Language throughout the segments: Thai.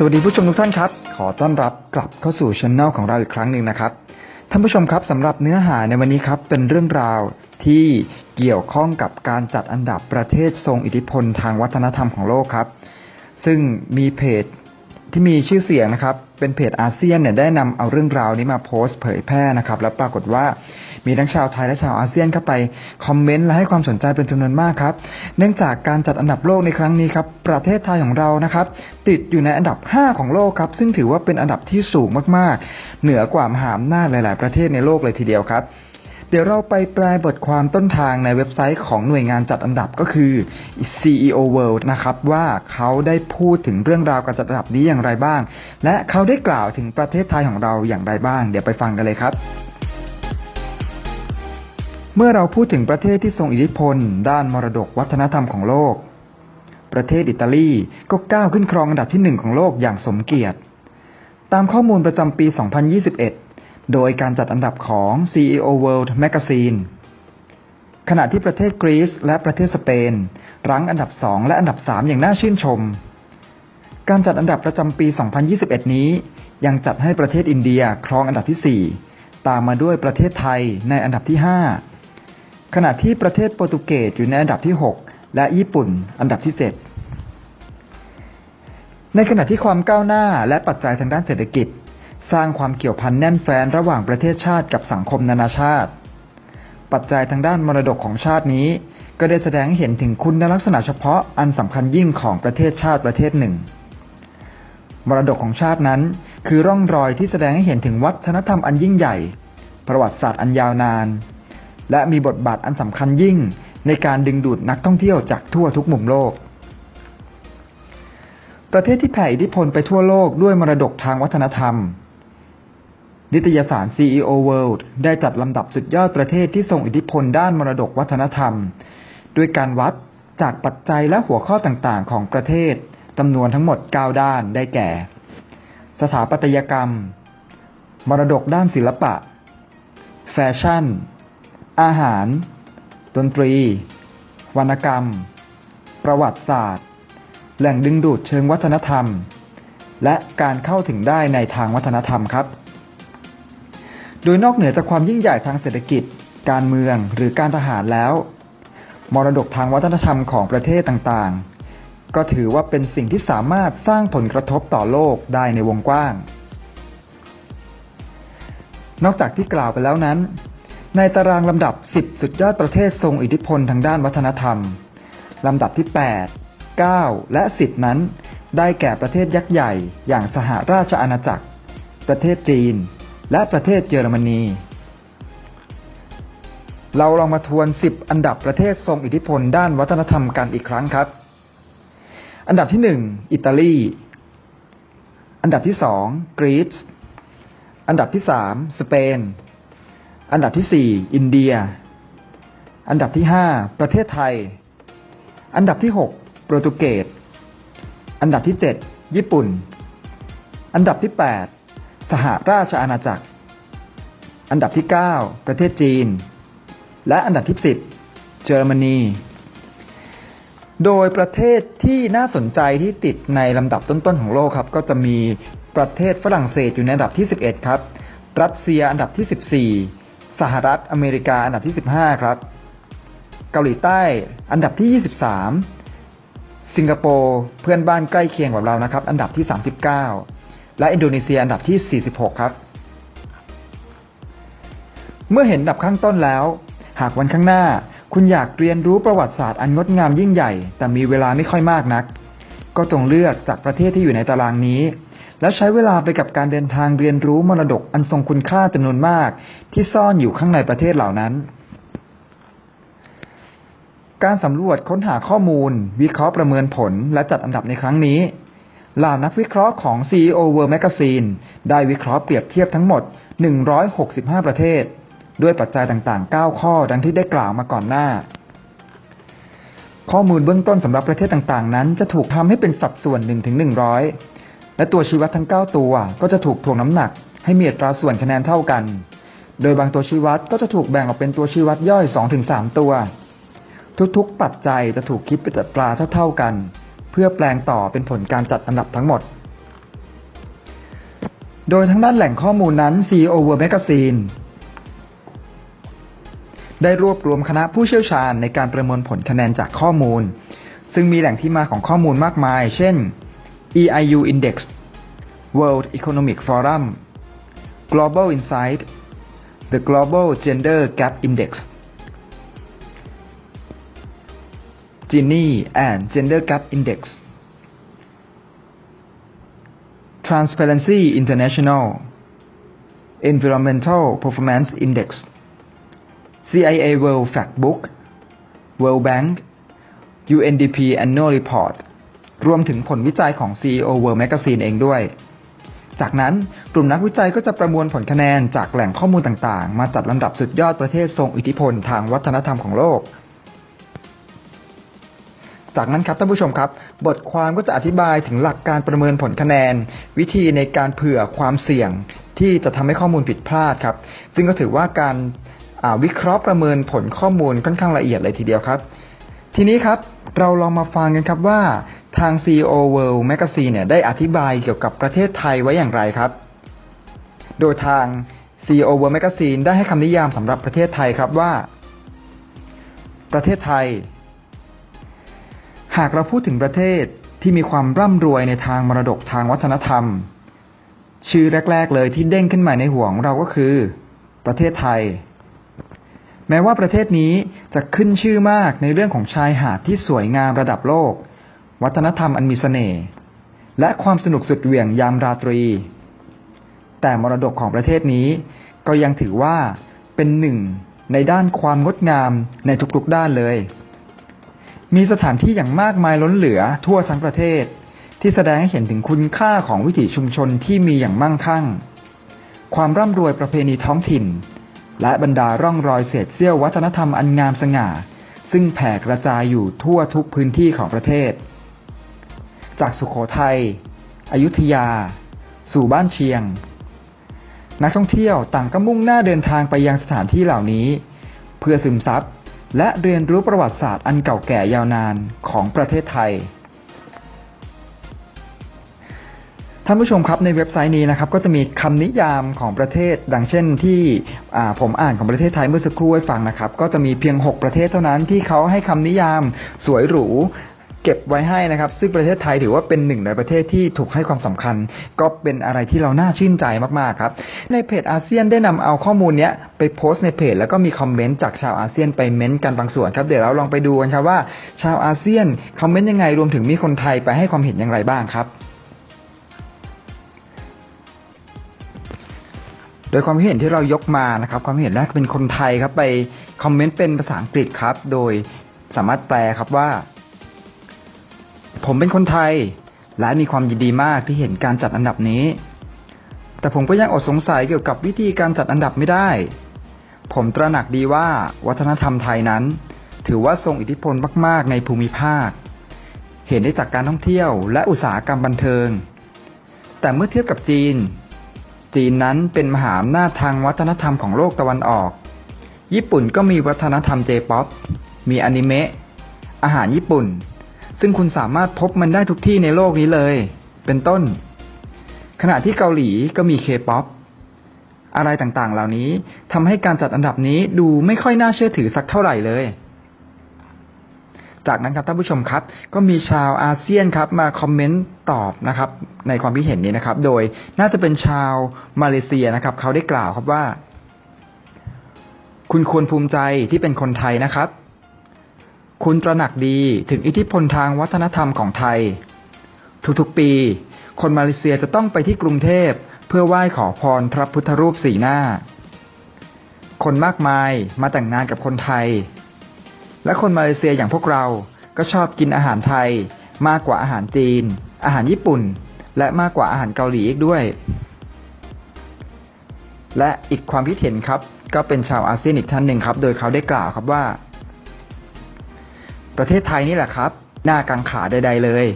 สวัสดีผู้ชมทุกท่านครับ ขอต้อนรับกลับเข้าสู่ช anel ของเราอีกครั้งหนึ่งนะครับ ท่านผู้ชมครับสำหรับเนื้อหาในวันนี้ครับเป็นเรื่องราวที่เกี่ยวข้องกับการจัดอันดับประเทศทรงอิทธิพลทางวัฒนธรรมของโลกครับ ซึ่งมีเพจที่มีชื่อเสียงนะครับ เป็นเพจอาเซียนเนี่ยได้นำเอาเรื่องราวนี้มาโพสต์เผยแพร่นะครับ แล้วปรากฏว่า มีทั้งชาวไทยและชาวอาเซียนเข้าไปคอมเมนต์และให้ความสนใจเป็นจำนวนมากครับ เนื่องจากการจัดอันดับโลกในครั้งนี้ครับ ประเทศไทยของเรานะครับ ติดอยู่ในอันดับ 5 ของโลกครับ ซึ่งถือว่าเป็นอันดับที่สูงมากๆ เหนือกว่ามหาอำนาจหลาย ๆ ประเทศในโลกเลยทีเดียวครับเดี๋ยวเราไปแปลบทความต้นทางในเว็บไซต์ของหน่วยงานจัดอันดับก็คือ CEO World นะครับ ว่าเขาได้พูดถึงเรื่องราวการจัดอันดับนี้อย่างไรบ้าง และเขาได้กล่าวถึงประเทศไทยของเราอย่างไรบ้าง เดี๋ยวไปฟังกันเลยครับ เมื่อเราพูดถึงประเทศที่ทรงอิทธิพล ด้านมรดกวัฒนธรรมของโลก ประเทศอิตาลีก็ก้าวขึ้นครองอันดับที่หนึ่งของโลกอย่างสมเกียรติ ตามข้อมูลประจำปี 2021 โดยการจัดอันดับของ CEO World Magazine ขณะที่ประเทศกรีซและประเทศสเปน รั้งอันดับ 2 และอันดับ 3 อย่างน่าชื่นชม การจัดอันดับประจำปี 2021 นี้ ยังจัดให้ประเทศอินเดียครองอันดับที่ 4 ตามมาด้วยประเทศไทยในอันดับที่ 5 ขณะที่ประเทศโปรตุเกสอยู่ในอันดับที่ 6 และญี่ปุ่นอันดับที่ 7 ในขณะที่ความก้าวหน้าและปัจจัยทางด้านเศรษฐกิจ สร้างความเกี่ยวพันแน่นแฟ้นระหว่างประเทศชาติกับสังคมนานาชาติ ปัจจัยทางด้านมรดกของชาตินี้ ก็ได้แสดงให้เห็นถึงคุณลักษณะเฉพาะอันสำคัญยิ่งของประเทศชาติประเทศหนึ่ง มรดกของชาตินั้น คือร่องรอยที่แสดงให้เห็นถึงวัฒนธรรมอันยิ่งใหญ่ ประวัติศาสตร์อันยาวนาน และมีบทบาทอันสำคัญยิ่ง ในการดึงดูดนักท่องเที่ยวจากทั่วทุกมุมโลก ประเทศที่แผ่อิทธิพลไปทั่วโลกด้วยมรดกทางวัฒนธรรม นิตยสาร CEO World ได้จัดลำดับสุดยอดประเทศที่ทรงอิทธิพลด้านมรดกวัฒนธรรม ด้วยการวัดจากปัจจัยและหัวข้อต่างๆ ของประเทศจำนวนทั้งหมด 9 ด้านได้แก่ สถาปัตยกรรม มรดกด้านศิลปะ แฟชั่น อาหาร ดนตรี วรรณกรรม ประวัติศาสตร์ แหล่งดึงดูดเชิงวัฒนธรรม และการเข้าถึงได้ในทางวัฒนธรรมครับ โดยนอกเหนือจากความยิ่งใหญ่ทางเศรษฐกิจ การเมืองหรือการทหารแล้ว มรดกทางวัฒนธรรมของประเทศต่างๆ ก็ถือว่าเป็นสิ่งที่สามารถสร้างผลกระทบต่อโลกได้ในวงกว้างนอกจากที่กล่าวไปแล้วนั้น ในตารางลำดับ 10 สุดยอดประเทศทรงอิทธิพลทางด้านวัฒนธรรม ลำดับที่ 8 9 และ 10 นั้น ได้แก่ประเทศยักษ์ใหญ่อย่างสหราชอาณาจักร ประเทศจีน และประเทศเยอรมนี เราลองมาทวน 10 อันดับประเทศทรงอิทธิพลด้านวัฒนธรรมกันอีกครั้งครับ อันดับที่ 1 อิตาลี อันดับที่ 2 กรีซ อันดับที่ 3 สเปน อันดับที่ 4 อินเดีย อันดับที่ 5 ประเทศไทย อันดับที่ 6 โปรตุเกส อันดับที่ 7 ญี่ปุ่น อันดับที่ 8 สหราชอาณาจักร อันดับที่ 9 ประเทศจีน และอันดับที่ 10 เยอรมนี โดยประเทศที่น่าสนใจที่ติดในลำดับต้นๆของโลกครับ ก็จะมีประเทศฝรั่งเศสอยู่ในอันดับที่ 11 ครับ รัสเซียอันดับที่ 14 สหรัฐอเมริกาอันดับที่ 15 ครับ เกาหลีใต้อันดับที่ 23 สิงคโปร์เพื่อนบ้านใกล้เคียงกับเรานะครับ อันดับที่ 39 และอินโดนีเซียอันดับที่ 46 ครับ เมื่อเห็นอันดับข้างต้นแล้ว หากวันข้างหน้าคุณอยากเรียนรู้ประวัติศาสตร์อันงดงามยิ่งใหญ่ แต่มีเวลาไม่ค่อยมากนัก ก็จงเลือกจากประเทศที่อยู่ในตารางนี้ แล้วใช้เวลาไปกับการเดินทางเรียนรู้มรดกอันทรงคุณค่าจำนวนมาก ที่ซ่อนอยู่ข้างในประเทศเหล่านั้น การสำรวจค้นหาข้อมูล วิเคราะห์ประเมินผลและจัดอันดับในครั้งนี้เหล่านักวิเคราะห์ของ CEO World Magazine ได้วิเคราะห์เปรียบเทียบทั้งหมด 165 ประเทศ ด้วยปัจจัยต่างๆ 9 ข้อดังที่ได้กล่าวมาก่อนหน้า ข้อมูลเบื้องต้นสำหรับประเทศต่างๆ นั้นจะถูกทำให้เป็นสัดส่วน1ถึง100 และตัวชี้วัดทั้ง 9 ตัวก็จะถูกถ่วงน้ำหนัก ให้มีอัตราส่วนคะแนนเท่ากัน โดยบางตัวชี้วัดก็จะถูกแบ่งออกเป็นตัวชี้วัดย่อย 2-3 ตัว ทุกๆ ปัจจัยจะถูกคิดเป็นอัตราเท่าๆกัน เพื่อแปลงต่อเป็นผลการจัดอันดับทั้งหมด โดยทั้งด้านแหล่งข้อมูลนั้น CEO World Magazine ได้รวบรวมคณะผู้เชี่ยวชาญในการประเมินผลคะแนนจากข้อมูล ซึ่งมีแหล่งที่มาของข้อมูลมากมาย เช่น EIU Index World Economic Forum Global Insight The Global Gender Gap Index. Gini and Gender Gap Index. Transparency International. Environmental Performance Index. CIA World Factbook. World Bank. UNDP Annual Report รวมถึงผลวิจัยของ CEO World Magazine เองด้วย จากนั้นกลุ่มนักวิจัยก็จะประมวลผลคะแนนจากแหล่งข้อมูลต่างๆ มาจัดลำดับสุดยอดประเทศทรงอิทธิพลทางวัฒนธรรมของโลก จากนั้นครับท่านผู้ชมครับ บทความก็จะอธิบายถึงหลักการประเมินผลคะแนน วิธีในการเผื่อความเสี่ยงที่จะทำให้ข้อมูลผิดพลาดครับ ซึ่งก็ถือว่าการวิเคราะห์ประเมินผลข้อมูลค่อนข้างละเอียดเลยทีเดียวครับ ทีนี้ครับเราลองมาฟังกันครับว่าทาง CEO World Magazine เนี่ยได้อธิบายเกี่ยวกับประเทศไทยไว้อย่างไรครับ โดยทาง CEO World Magazine ได้ให้คำนิยามสำหรับประเทศไทยครับว่า ประเทศไทย หากเราพูดถึงประเทศที่มีความร่ำรวยในทางมรดกทางวัฒนธรรม ชื่อแรก ๆ เลยที่เด้งขึ้นมาในหัวของเราก็คือ ประเทศไทย แม้ว่าประเทศนี้จะขึ้นชื่อมากในเรื่องของชายหาดที่สวยงามระดับโลก วัฒนธรรมอันมีเสน่ห์และความสนุกสุดเหวี่ยงยามราตรี แต่มรดกของประเทศนี้ก็ยังถือว่าเป็นหนึ่งในด้านความงดงามในทุกๆด้านเลย มีสถานที่อย่างมากมายล้นเหลือทั่วทั้งประเทศ ที่แสดงให้เห็นถึงคุณค่าของวิถีชุมชนที่มีอย่างมั่งคั่ง ความร่ำรวยประเพณีท้องถิ่น และบรรดาร่องรอยเศษเสี้ยววัฒนธรรมอันงามสง่า ซึ่งแผ่กระจายอยู่ทั่วทุกพื้นที่ของประเทศ จากสุขโขทัย อยุธยา สู่บ้านเชียง นักท่องเที่ยวต่างก็มุ่งหน้าเดินทางไปยังสถานที่เหล่านี้ เพื่อซึมซับและเรียนรู้ประวัติศาสตร์อันเก่าแก่ยาวนานของประเทศไทย ท่านผู้ชมครับในเว็บไซต์นี้นะครับก็จะมีคำนิยามของประเทศ ดังเช่นที่ผมอ่านของประเทศไทยเมื่อสักครู่ให้ฟังนะครับ ก็จะมีเพียง 6 ประเทศเท่านั้นที่เขาให้คำนิยามสวยหรูเก็บไว้ให้นะครับ ซึ่งประเทศไทยถือว่าเป็นหนึ่งในประเทศที่ถูกให้ความสำคัญ ก็เป็นอะไรที่เราน่าชื่นใจมากๆครับ ในเพจอาเซียนได้นำเอาข้อมูลเนี้ยไปโพสต์ในเพจ แล้วก็มีคอมเมนต์จากชาวอาเซียนไปเม้นต์กันบางส่วนครับเดี๋ยวเราลองไปดูกันครับว่า ชาวอาเซียนคอมเมนต์ยังไงรวมถึงมีคนไทยไปให้ความเห็นอย่างไรบ้างครับ โดยความเห็นที่เรายกมานะครับ ความเห็นแรกเป็นคนไทยครับไปคอมเมนต์เป็นภาษาอังกฤษครับ โดยสามารถแปลครับว่า ผมเป็นคนไทย และมีความยินดีมากที่เห็นการจัดอันดับนี้ แต่ผมก็ยังอดสงสัยเกี่ยวกับวิธีการจัดอันดับไม่ได้ ผมตระหนักดีว่าวัฒนธรรมไทยนั้น ถือว่าทรงอิทธิพลมาก ๆ ในภูมิภาค เห็นได้จากการท่องเที่ยวและอุตสาหกรรมบันเทิง แต่เมื่อเทียบกับจีน จีนนั้นเป็นมหาอำนาจทางวัฒนธรรมของโลกตะวันออก ญี่ปุ่นก็มีวัฒนธรรมเจป๊อป มีอนิเมะ อาหารญี่ปุ่น ซึ่งคุณสามารถพบมันได้ทุกที่ในโลกนี้เลย เป็นต้น ขณะที่เกาหลีก็มีเคป๊อป อะไรต่างๆ เหล่านี้ทำให้การจัดอันดับนี้ดูไม่ค่อยน่าเชื่อถือสักเท่าไหร่เลย จากนั้นครับท่านผู้ชมครับ ก็มีชาวอาเซียนครับมาคอมเมนต์ตอบนะครับในความคิดเห็นนี้นะครับ โดยน่าจะเป็นชาวมาเลเซียนะครับ เขาได้กล่าวครับว่า คุณควรภูมิใจที่เป็นคนไทยนะครับ คุณตระหนักดีถึงอิทธิพลทางวัฒนธรรมของไทย ทุกๆปี คนมาเลเซียจะต้องไปที่กรุงเทพเพื่อไหว้ขอพรพระพุทธรูปสีหน้า คนมากมายมาแต่งงานกับคนไทย และคนมาเลเซียอย่างพวกเราก็ชอบกินอาหารไทย มากกว่าอาหารจีน อาหารญี่ปุ่น และมากกว่าอาหารเกาหลีอีกด้วย และอีกความคิดเห็นครับก็เป็นชาวอาเซียนอีกท่านหนึ่งครับ โดยเขาได้กล่าวครับว่า ประเทศไทยนี่แหละครับ หน้ากังขาใด ๆ เลย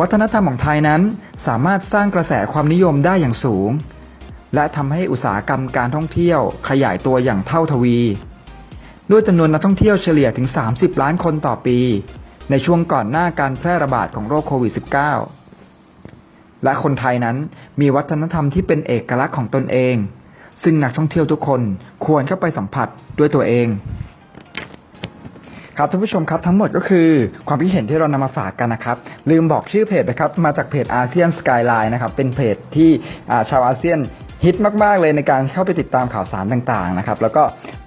วัฒนธรรมของไทยนั้นสามารถสร้างกระแสความนิยมได้อย่างสูง และทำให้อุตสาหกรรมการท่องเที่ยวขยายตัวอย่างเท่าทวี ด้วยจำนวนนักท่องเที่ยวเฉลี่ยถึง 30 ล้านคนต่อปี ในช่วงก่อนหน้าการแพร่ระบาดของโรคโควิด -19 และคนไทยนั้นมีวัฒนธรรมที่เป็นเอกลักษณ์ของตนเอง ซึ่งนักท่องเที่ยวทุกคนควรเข้าไปสัมผัสด้วยตัวเอง ครับท่านผู้ชมครับทั้งหมดก็คือ ความคิดเห็นที่เรานำมาฝากกันนะครับ ลืมบอกชื่อเพจนะครับ มาจากเพจอาเซียนสกายไลน์นะครับ เป็นเพจที่ชาวอาเซียน ฮิตมาก ๆ เลยในการเข้าไปติดตามข่าวสารต่างๆนะครับ แล้วก็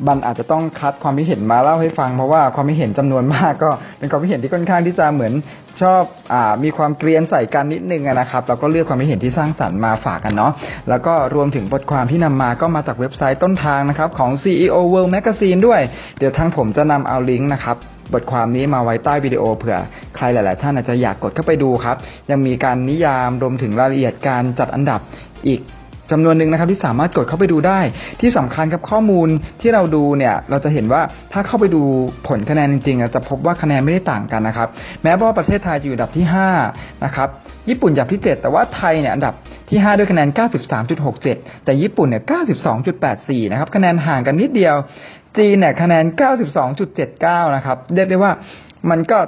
บันอาจจะต้องคัดความคิดเห็นมาเล่าให้ฟัง เพราะว่าความคิดเห็นจำนวนมากก็เป็นความคิดเห็นที่ค่อนข้างที่จะเหมือนชอบอมีความเกรียนใส่กันนิดนึงนะครับแล้วก็เลือกความคิดเห็นที่สร้างสรรค์มาฝากกันเนาะแล้วก็รวมถึงบทความที่นำมาก็มาจากเว็บไซต์ต้นทางนะครับของ CEO World Magazine ด้วย เดี๋ยวทางผมจะนำเอาลิงก์นะครับบทความนี้มาไว้ใต้วิดีโอเผื่อใครหลาย ๆ ท่านอาจจะอยากกดเข้าไปดูครับ ยังมีการนิยามรวมถึงรายละเอียดการจัดอันดับอีก จำนวนหนึ่งนะครับที่สามารถกดเข้าไปดูได้ ที่สำคัญครับข้อมูลที่เราดูเนี่ยเราจะเห็นว่าถ้าเข้าไปดูผลคะแนนจริงๆจะพบว่าคะแนนไม่ได้ต่างกันนะครับ แม้ว่าประเทศไทยจะอยู่อันดับที่5นะครับญี่ปุ่นอันดับที่ 7 แต่ว่าไทยเนี่ยอันดับที่ 5 ด้วยคะแนน 93.67 แต่ญี่ปุ่นเนี่ย 92.84 นะครับคะแนนห่างกันนิดเดียวจีนเนี่ยคะแนน 92.79 นะครับเรียกได้ว่ามันก็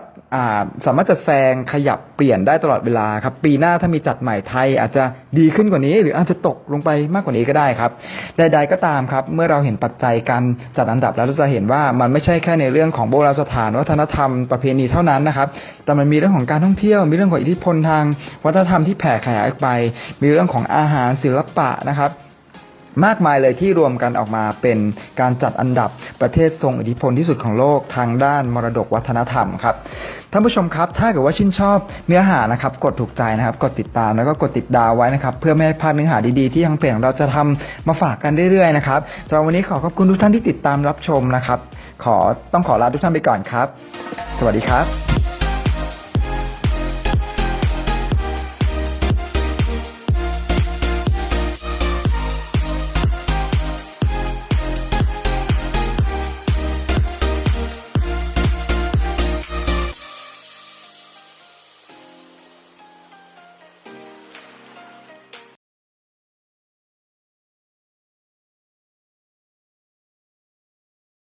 สามารถจะแซงขยับเปลี่ยนได้ตลอดเวลาครับ ปีหน้าถ้ามีจัดใหม่ไทยอาจจะดีขึ้นกว่านี้ หรืออาจจะตกลงไปมากกว่านี้ก็ได้ครับ ใด ๆก็ตามครับ เมื่อเราเห็นปัจจัยการจัดอันดับแล้วเราจะเห็นว่ามันไม่ใช่แค่ในเรื่องของโบราณสถานวัฒนธรรมประเพณีเท่านั้นนะครับ แต่มันมีเรื่องของการท่องเที่ยว มีเรื่องของอิทธิพลทาง วัฒนธรรมที่แผ่ขยายออกไป มีเรื่องของอาหารศิลปะนะครับ มากมายเลยที่รวมกันออกมาเป็นการจัดอันดับประเทศทรงอิทธิพลที่สุดของโลกทางด้านมรดกวัฒนธรรมครับท่านผู้ชมครับถ้าเกิดว่าชื่นชอบเนื้อหานะครับกดถูกใจนะครับ กดติดตามแล้วก็กดติดดาวไว้นะครับ เพื่อไม่ให้พลาดเนื้อหาดีๆที่ทางเพจของเราจะทำมาฝากกันเรื่อยๆนะครับสำหรับวันนี้ขอขอบคุณทุกท่านที่ติดตามรับชมนะครับ ขอต้องขอลาทุกท่านไปก่อนครับ สวัสดีครับ